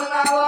ఉన్నావో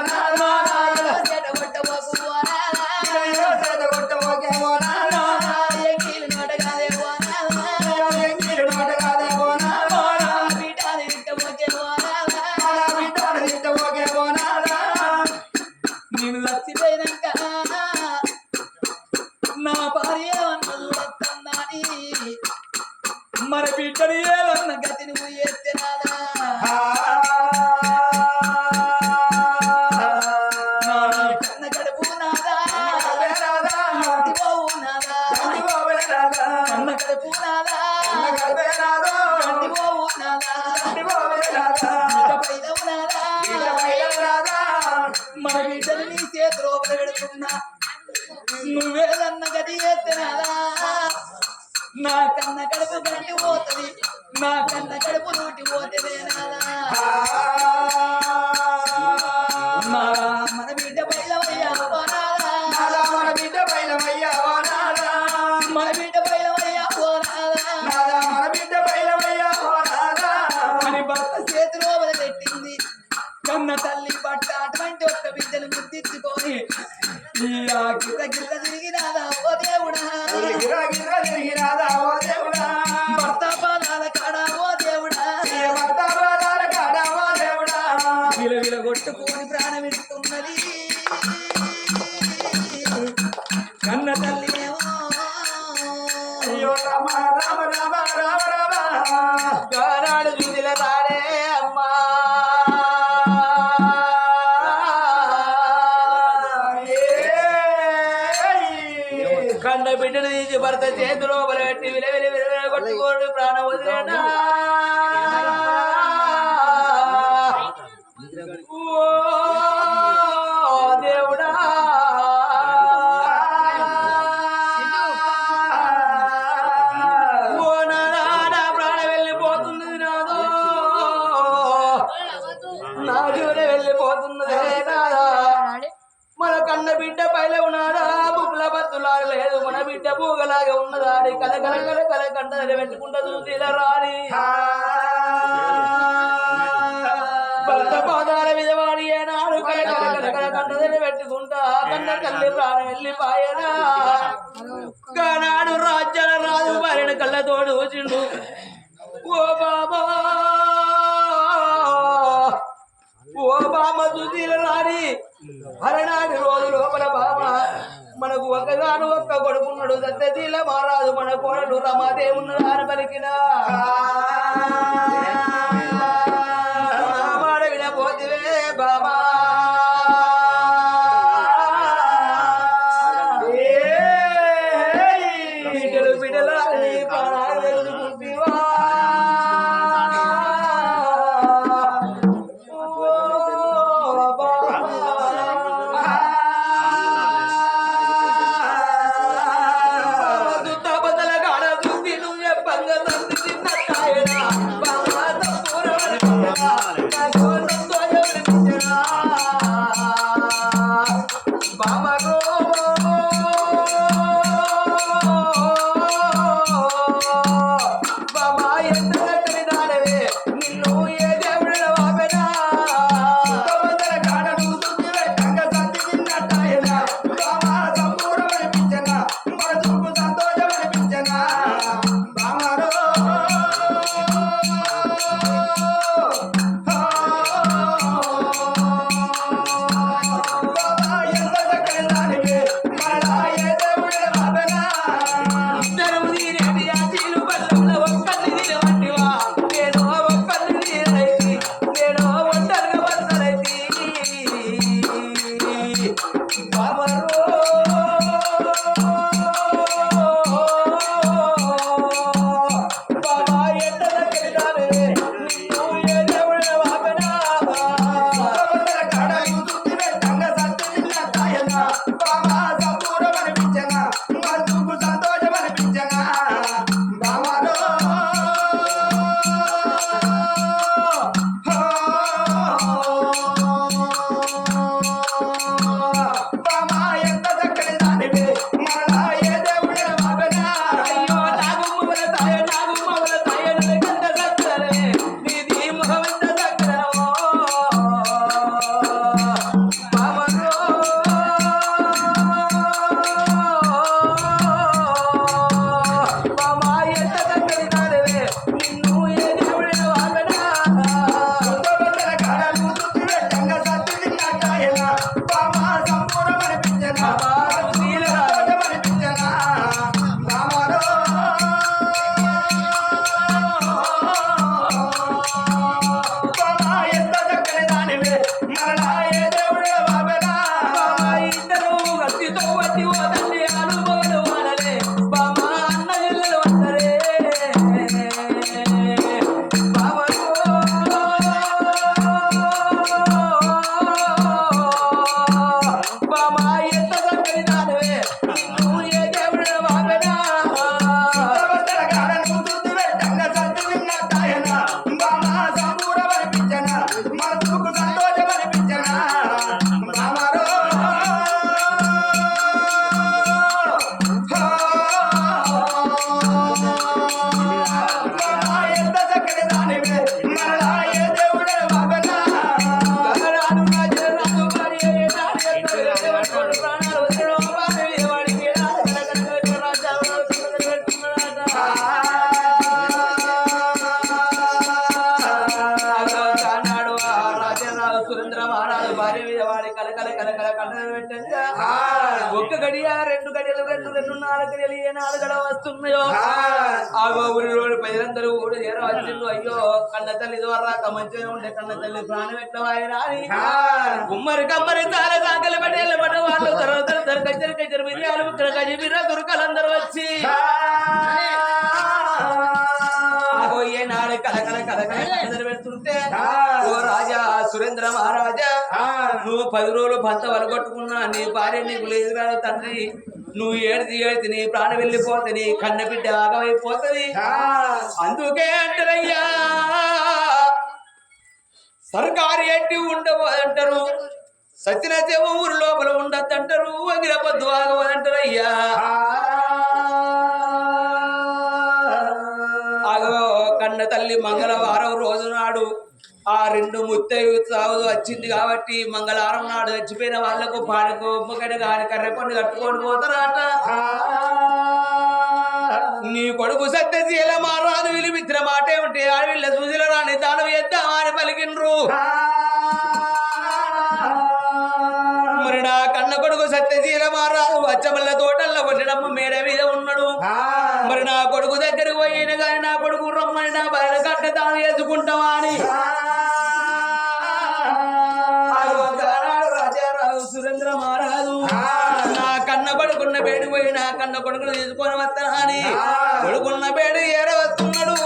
చేస్తున్నా నువ్వేదన్న గది చేస్తున్నారా నా కన్న కడుపు గంటి పోతుంది. నా కన్న కడుపు నూటి పోతుందేనారా అయ్యో రామ రామ రామ రామ రామ గానాడు జూదిల రామ నిలబెట్టుకుంటా చూసిలా రాని. భర్త పాదాల విజవాడి ఏనాడు పెట్టుకుంటా. కన్న తల్లి ప్రాణం వెళ్ళిపోయనా కానాడు రాజ్యాల రాజు భార్యను కళ్ళతోడు వచ్చిండు ఓ బాబా ఓ బాబా చూసి రాని అరనాడు రోజు లోపల బాబా మనకు ఒకగాను ఒక్క కొడుకున్నాడు సత్యశీల మహారాజు మన కోడలు రమాదేవున్నాడు అని పలికినా గడియ రెండు గడియలు రెండు రెండు నాలుగు గడియలు ఏ నాలుగు గడ వస్తున్నాయో? ఆ. ఊరిలో ప్రజలందరూ ఊరు చేర వచ్చిండు అయ్యో కన్న తల్లి ద్వారా మంచిగా ఉండే కన్న తల్లి ప్రాణం ఎట్లా అని. ఉమ్మరి కమ్మరి తార సాకలు పడ వాళ్ళు. తర్వాత తర కచ్చరి కచ్చరి మిరియాలు ఇక్కడ గజిబిర దుర్గలందరూ వచ్చి ఏ నాడు కలకల కలకల కలకల పెడుతుంటే ఓ రాజా సురేంద్ర మహారాజా నువ్వు పది రోజులు పంత వలగొట్టుకున్నా నీ భార్య నీకు లేదు కదా తండ్రి. నువ్వు ఏడిది ఏడిది నీ ప్రాణం వెళ్ళిపోతే నీ కన్న బిడ్డ ఆగమైపోతుంది. అందుకే అంటారయ్యా సర్కారు ఏంటి ఉండబోదంటారు సచిన చెవ ఊరు లోపల ఉండద్దంటారు అగిల పొద్దు ఆగవదంటారు అయ్యా ఆగో కన్న తల్లి మంగళవారం రోజు నాడు ఆ రెండు ముత్తయ్య సాగు వచ్చింది కాబట్టి మంగళవారం నాడు చచ్చిపోయిన వాళ్ళకు పాడకు ఉమ్మగడ్డ గాని కర్రె పండు కట్టుకొని పోతారట. నీ కొడుకు సత్యశీల మారాదు విలుమిత్ర మాట ఏమిటి ఆడవిల్ల సుశీల రాని దానం చేద్దామా పలికిండ్రు. పలికిండ్రు మరి నా కన్న కొడుకు సత్యశీల మారాదు వచ్చమల్ల తోటల్లో కొట్టడమ్మ మేడ మీద ఉన్నాడు. మరి నా కొడుకు దగ్గరికి పోయిన కానీ నా కొడుకు రమ్మని నా బయట కట్ట తాను వేసుకుంటావా అని. సురేంద్ర మహారాజు. నా కన్న కొడుకున్న బేడి పోయి నా కన్న కొడుకును తీసుకొని వస్తానా అని. కొడుకున్న బేడి ఏడ వస్తున్నాడు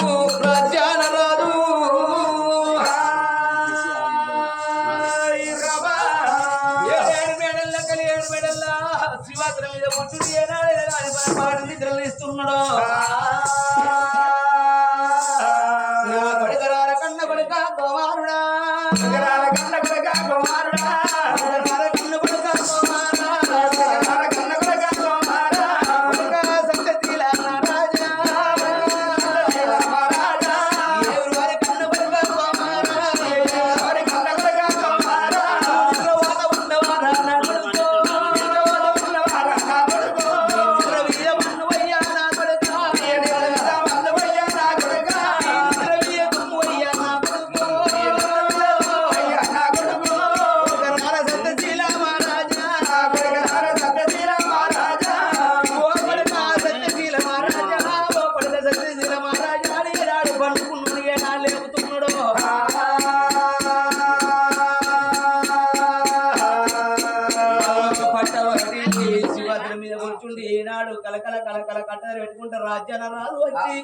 పెట్టుకుంటారు రాజ్యాన రాదు వచ్చి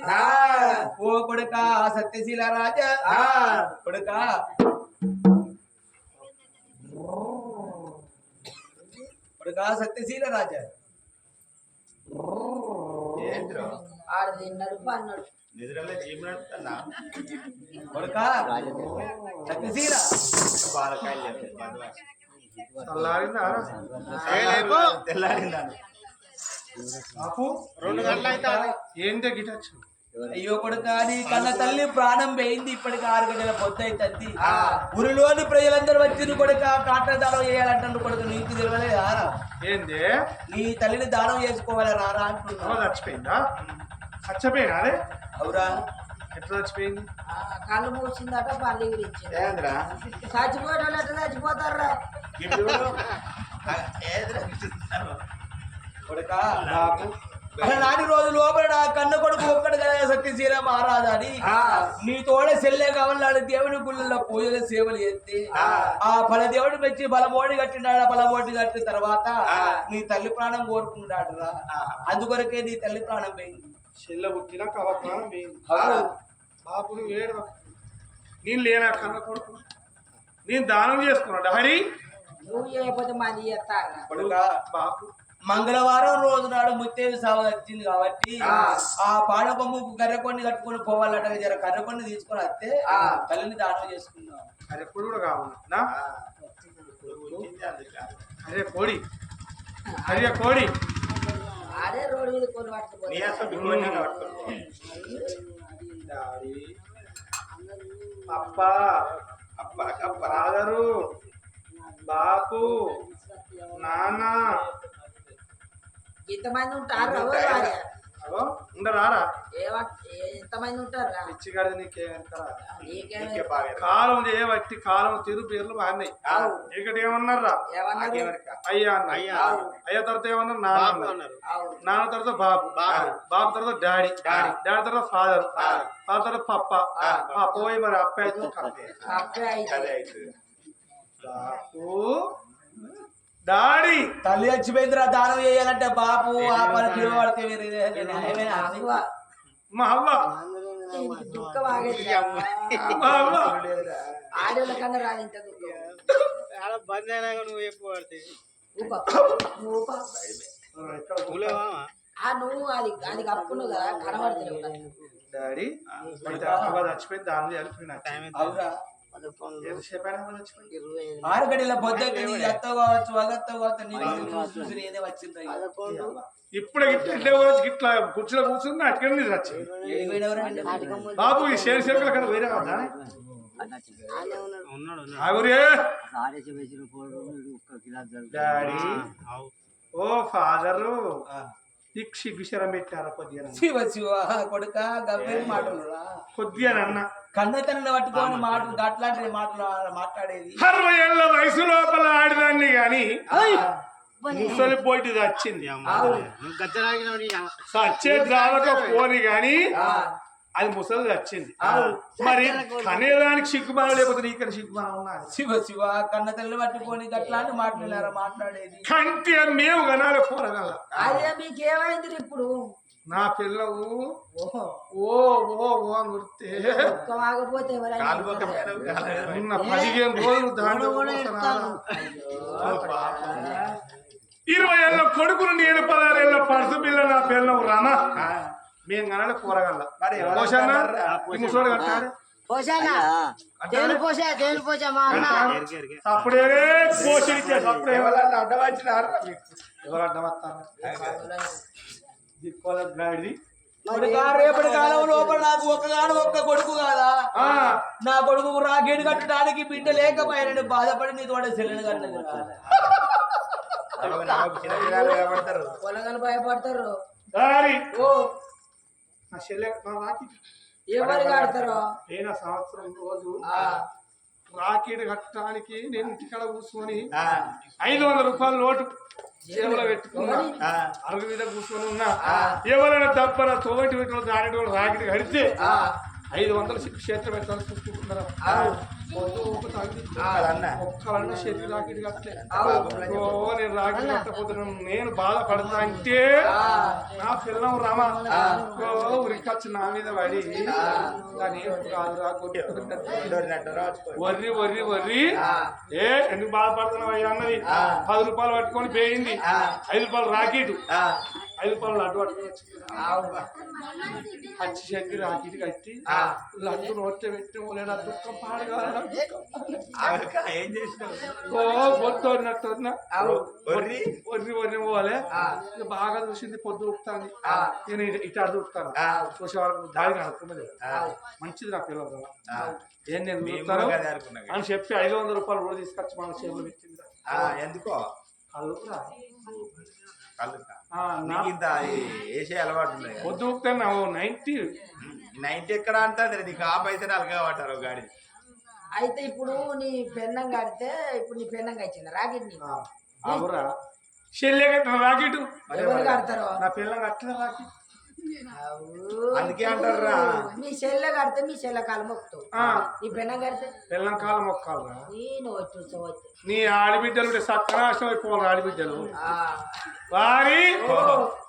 ఓ కొడుక సత్యశీల రాజా కొడుక కొడుక సత్యశీల రాజా ఆడ తిన్నాడు పన్నాడు నిద్రలో జీమ్ తెల్లారిందా రెండు గంటలు అయితే ఏంటి అయ్యో కొడుక నీ కన్న తల్లి ప్రాణం పోయింది ఇప్పటికి ఆరు గంటల పొద్దు అవుతుంది ఊరిలోని ప్రజలందరూ వచ్చింది కొడుక కాట్ల దానం చేయాలంటారు కొడుకు. నీకు తెలియలేదా ఏంది? నీ తల్లిని దానం చేసుకోవాలి రారా అంటున్నా చచ్చిపోయిందా? చచ్చిపోయినా అదే అవురా. ఎట్లా చచ్చిపోయింది? ఆ, కళ్ళు మూసిందట పల్లి గురించి ఏంద్రా? చచ్చిపోయిన చచ్చిపోతారా. బాపు నాటి రోజు లోపల నా కన్న కొడుకు ఒక్కడు కదా సత్యశీల మహారాజా అని నీ తోడ సెల్లే కావాలని దేవుని గుళ్ళలో పూజలు సేవలు చేస్తే ఆ. బల దేవుడు మెచ్చి బలమోడి కట్టినాడు ఆ బలమోడి కట్టిన తర్వాత నీ తల్లి ప్రాణం కోరుకున్నాడు రా అందుకొరకే నీ తల్లి ప్రాణం పోయింది. చెల్లె పుట్టినా పోయింది. ఏడు నేను లేనా కన్న కొడుకు? నేను దానం చేసుకున్నాడు? హరి? నువ్వు చేయకపోతే మంది బాపు. మంగళవారం రోజు నాడు ముత్తేవి సాగు వచ్చింది కాబట్టి ఆ. పాడకొమ్ముకు కర్రకొండి కట్టుకొని పోవాలట జర కర్రకొండి తీసుకొని వస్తే తల్లిని దానం చేసుకున్నాం అరే కూడా కావాలి. నా? అరే కోడి అరే కోడి ఆడే రోడ్డు మీద అప్ప. అప్ప అప్ప ఫాదరు బాపు. నాన్న. ఇంతమంది ఉంటారు ఉండరారా ఎంతమంది ఉంటారా పిచ్చిగాడి నీకేమంటారా నీకేమే కాలం చేయబట్టి కాలం తిరు పేర్లు బాగున్నాయి ఇక్కడ ఏమన్నారా? అయ్యా అన్న అయ్యా. అయ్యా తర్వాత ఏమన్నారు? నాన్న అన్నారు. నాన్న తర్వాత బాబు. బాబు. తర్వాత డాడీ. డాడీ. డాడీ తర్వాత ఫాదర్. ఫాదర్ తర్వాత పప్ప. పప్ప పోయి మరి అప్ప అయితే. అప్పుడే అయితే. డాడీ తల్లి చచ్చిపోయిందిరా దానం చేయాలంటే బాపు ఆ పని పిలువబడితే మా అవ్వ కన్నా రాదు ఇంత దుఃఖం. నువ్వు అది అది కప్పును కదా కనబడుతున్నావు కదా. డాడీ మరి అవ్వ చచ్చిపోయింది దాని చనిపోయినా ఆరు గడిల నీ అత్త కావచ్చు కావచ్చు నీకు చూసి వచ్చింది ఇప్పుడు ఇట్లా ఇట్లా కుర్చీలో కూర్చుంది అక్కడ నుంచి వచ్చింది బాబు ఈ శేరి శేఖర్ అక్కడ వేరే కదా? డాడీ. ఓ ఫాదరు. నీకు సిగ్గుశరం పెట్టారా కొద్దిగా శివ శివ కొడుక మాటలు రా కొద్దిగా అన్న కన్న తనని పట్టుకొని మాటలు అట్లాంటి మాటలు మాట్లాడేది. అరవై ఏళ్ళ వయసు లోపల ఆడిదాన్ని గాని ముసలి పోటీ వచ్చింది సచ్చే ద్రావక పోని గాని అది ముసలి వచ్చింది మరి కనేదానికి సిగ్గుమాన లేకపోతే నీకు సిగ్గుమాన ఉన్నది శివ శివ కన్న తల్లి పట్టుకొని అట్లాంటి మాట్లాడారా మాట్లాడేది. కంటి మేము కనాలి కూరగల అదే మీకేమైంది ఇప్పుడు? నా పిల్లవు. ఓహో. ఓ ఓ ఓ అని. ఉన్న పదిహేను రోజులు దాంట్లో. ఇరవై ఏళ్ళ కొడుకును నేను పదహారేళ్ళ పరుసు పిల్ల నా పిల్లవు రామ మేము కనాలి కూరగల అప్పుడే పోషిడికే అప్పుడే ఎవరన్నా అడ్డం వచ్చినారు ఎవరు అడ్డం వస్తారు? రేపటి కాలం లోపల నాకు ఒక్కగాను ఒక్క కొడుకు కాదా? ఆ, నా కొడుకు రాకేడు కట్టడానికి బిడ్డ లేకపోయినా బాధపడి నీ తోట సెల్లుని నిలబడతారు పొలగలు భయపడతారు. ఎవరు కడతారో? అయిన సంవత్సరం రోజు ఆ, రాకెట్ కట్టడానికి నేను ఇంటికాడ కూర్చొని ఆ, ఐదు వందల రూపాయల నోటు జేబులో పెట్టుకున్నా అరుగు మీద కూర్చొని ఉన్నా ఎవరైనా తప్పన తోటి వీటిలో దాని రాకెట్ కడితే ఐదు వందలు చేతులు పెట్టాలని చూసుకుంటున్నారు ఒక్కలన్న చేతి నేను రాకెట్ కట్టపోతున్నాను నేను బాధపడతా అంటే నా పిల్లం రమ. ఉరికొచ్చి నా మీద పడి దాని. Worry worry worry. ఏ ఎందుకు బాధపడుతున్నావు అయ్యా అన్నది పది రూపాయలు పట్టుకొని పోయింది. ఐదు రూపాయలు రాకెట్. ఆ, ఐదు రూపాయలు లడ్డు అవును. పచ్చి చెక్కి రాకెట్ కట్టి లడ్డు పెట్టి దుఃఖం పాడగా ఏం చేసినావు? ఓ పొద్దు వరినట్టు వరిన. అవును. ఒర్రి వర్రి వర్రి పోలే ఇక బాగా చూసింది పొద్దు ఉపుతాను నేను ఇటు- అడుగు ఉపుతాను ఆ. చూసే వరకు దాడి కనుక్కున్నది ఆ, మంచిది నా పిల్లలు. ఏం నేను చూస్తాను. అని చెప్పి ఐదు వందల రూపాయలు కూడా తీసుకొచ్చి మన చేతులు పెట్టింది. ఆ, ఎందుకో? కళ్ళు ఇంత వేసే అలవాటు ఉన్నాయి పొద్దు నైన్టీ. నైన్టీ ఎక్కడ అంటే నీకు ఆ పైసలు అలగా పట్టారు గాడి అయితే ఇప్పుడు నీ పెన్నం కడితే ఇప్పుడు నీ పెన్నం కచ్చింది రాకెట్ నీ అవురా. చెల్లె కట్టిన రాకెట్. ఎవరు కడతారో? నా పిల్లలు కట్టిన రాకెట్. అందుకే అంటారురా. మీ చెల్లె కడితే మీ చెల్లె కాలు మొక్కుతావు. నీ పెన్నం కడితే? పిల్లం కాలం మొక్కాలరా. నేను నీ ఆడిబిడ్డలు సత్యనాశనం అయిపోవాలి ఆడిబిడ్డలు. వారి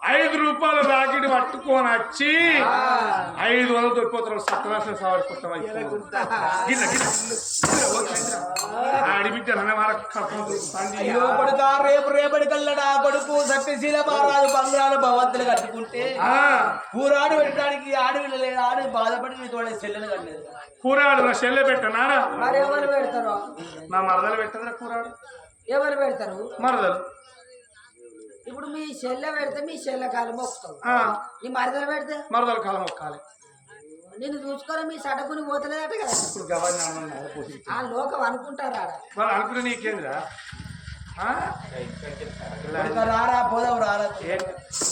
ఐదు రూపాయల రాకెట్ పట్టుకొని వచ్చి ఐదు వందలు దొరికిపోతారు. సత్యనాశనం కొడుక రేపు రేపటి కల్లడా కొడుకు సత్యశీల మహారాజు బంగారు భవంతులు కట్టుకుంటే ఆ, ఊరాడు పెట్టడానికి ఆడవిల్ల లేదు ఆడు బాధపడి నీ తోడే చెల్లెలు కట్టలేదు కూరాడు నా చెల్లె పెట్టనారా మరి ఎవరు పెడతారో? నా మరదలు పెట్టదురా కూరాడు. ఎవరు పెడతారు? మరదలు. ఇప్పుడు మీ చెల్లె పెడితే మీ చెల్లె కాలు మొక్కుతావు నీ మరదలు పెడితే? మరదలు కాలం మొక్కాలి. నేను చూసుకొని మీ సడకుని పోతలేదట కదా. ఆ లోకం అనుకుంటారా? అనుకునే నీకేంద్రా? రారా పోదాం రారా. ఏ-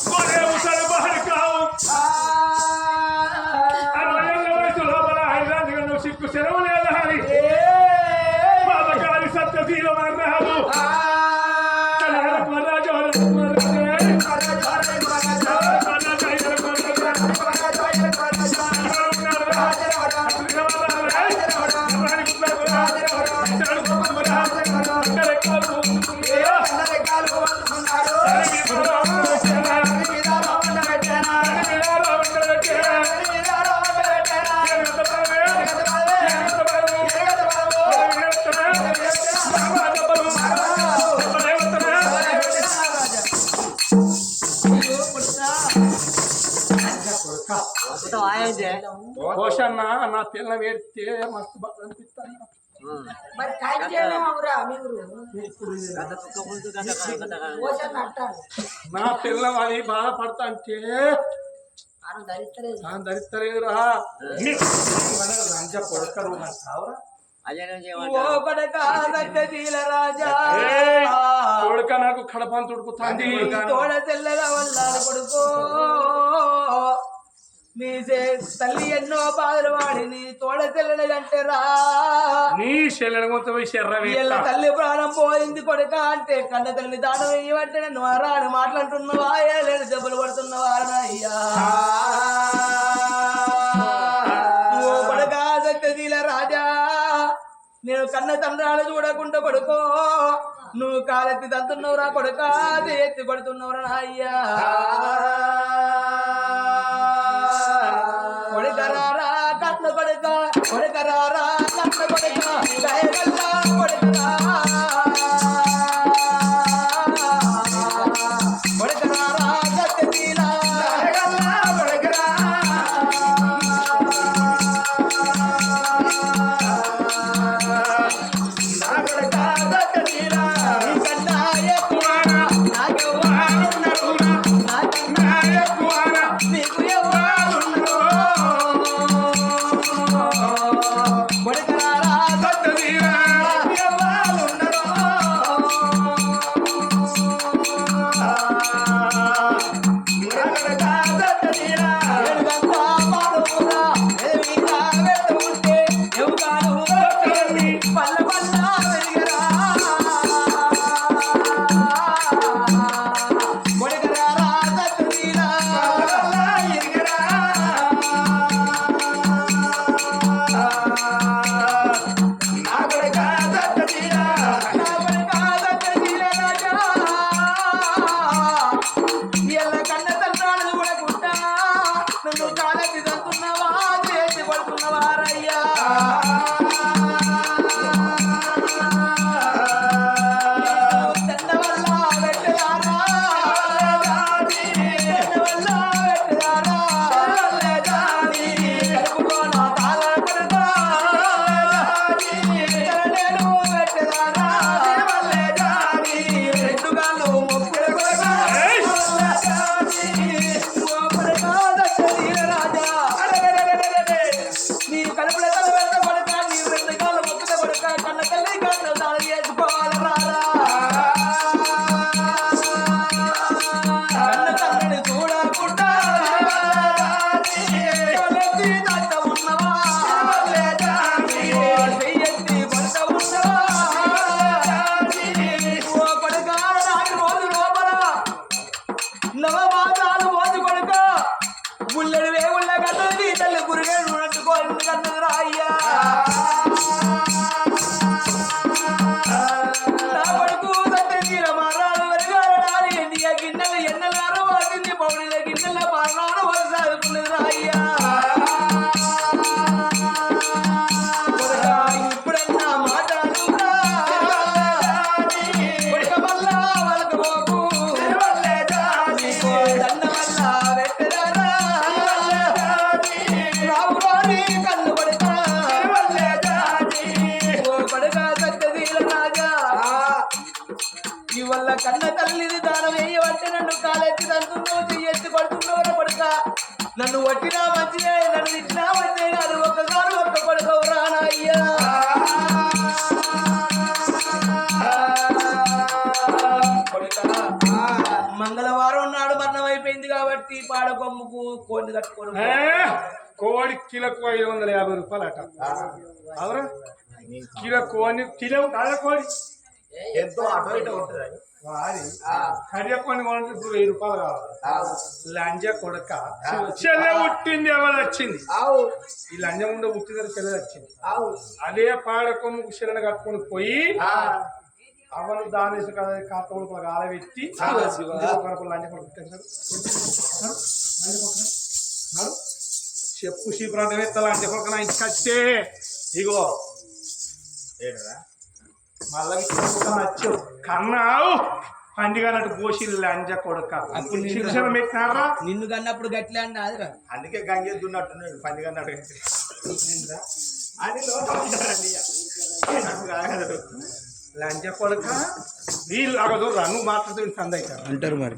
కొనే ముసలి బారి కావు. అరవై కోశన్న నా పిల్ల వేడితే మస్తు బాగా అనిపిస్తాను మరి కాయచేయడం అవురా మీరు పోషన్ అంటారు నా పిల్ల అది బాధపడతా అంటే ధరిస్తలేదురా లంచ కొడుకరు రాజా. ఏయ్, కొడుక నాకు కడపని తుడుకుతాంది. తోడ తెల్లగా వల్లాడు కొడుకో. నీ తల్లి ఎన్నో బాధలు వాడి నీ తోడ తెల్లని అంటే రా. నీ చెల్లెడ మొత్తం తల్లి ప్రాణం పోయింది కొడుక అంటే కన్న తల్లి దానం నువ్వు అరా అని మాట్లాడుతున్నవా ఏలేడు దెబ్బలు పడుతున్నవా అయ్యా కొడుక సత్యశీల రాజా. నేను కన్న తండ్రాలు చూడకుండా కొడుకో. నువ్వు కాలెత్తి తంతున్నావురా కొడుక ఎత్తి పడుతున్నావురా అయ్యా করে కాబట్టి పాడకొమ్ముకు కోడిని కట్టుకొని కోడి కిలోకు ఐదు వందల యాభై రూపాయలు అట అవురా కిలో కోడి కిలో కాదా కోడి? ఎంతో అటు ఇటు ఉంటుంది కొనంటే ఇప్పుడు వెయ్యి రూపాయలు కావాలి. లంజ కొడక చెల్లె పుట్టింది ఎవరు వచ్చింది? ఈ లంజ ముందు పుట్టిందని చెల్లె వచ్చింది. అదే పాడకొమ్ముకు చెల్లెని కట్టుకొని పోయి అవను దానేసి ఆలబెట్టి లంజ కొడుకు చెప్పు శీప్రాంతం ఎత్తాల లంజ కొడుకు నా ఇంటికి వచ్చే. ఇగో. మళ్ళీ నచ్చు. కన్నావు. పండుగనట్టు పోసి లంజ కొడుక. శిక్షణ పెట్టినారా నిన్ను కన్నప్పుడు గట్లే అన్న అదిరా అందుకే గంగే దున్నట్టున్నాడు పందిగా అన్నాడు అని లోపల లంజ కొడుక? వీళ్ళు అగదు నువ్వు మాట్లాడుతూ సంద అవుతారు అంటారు మరి.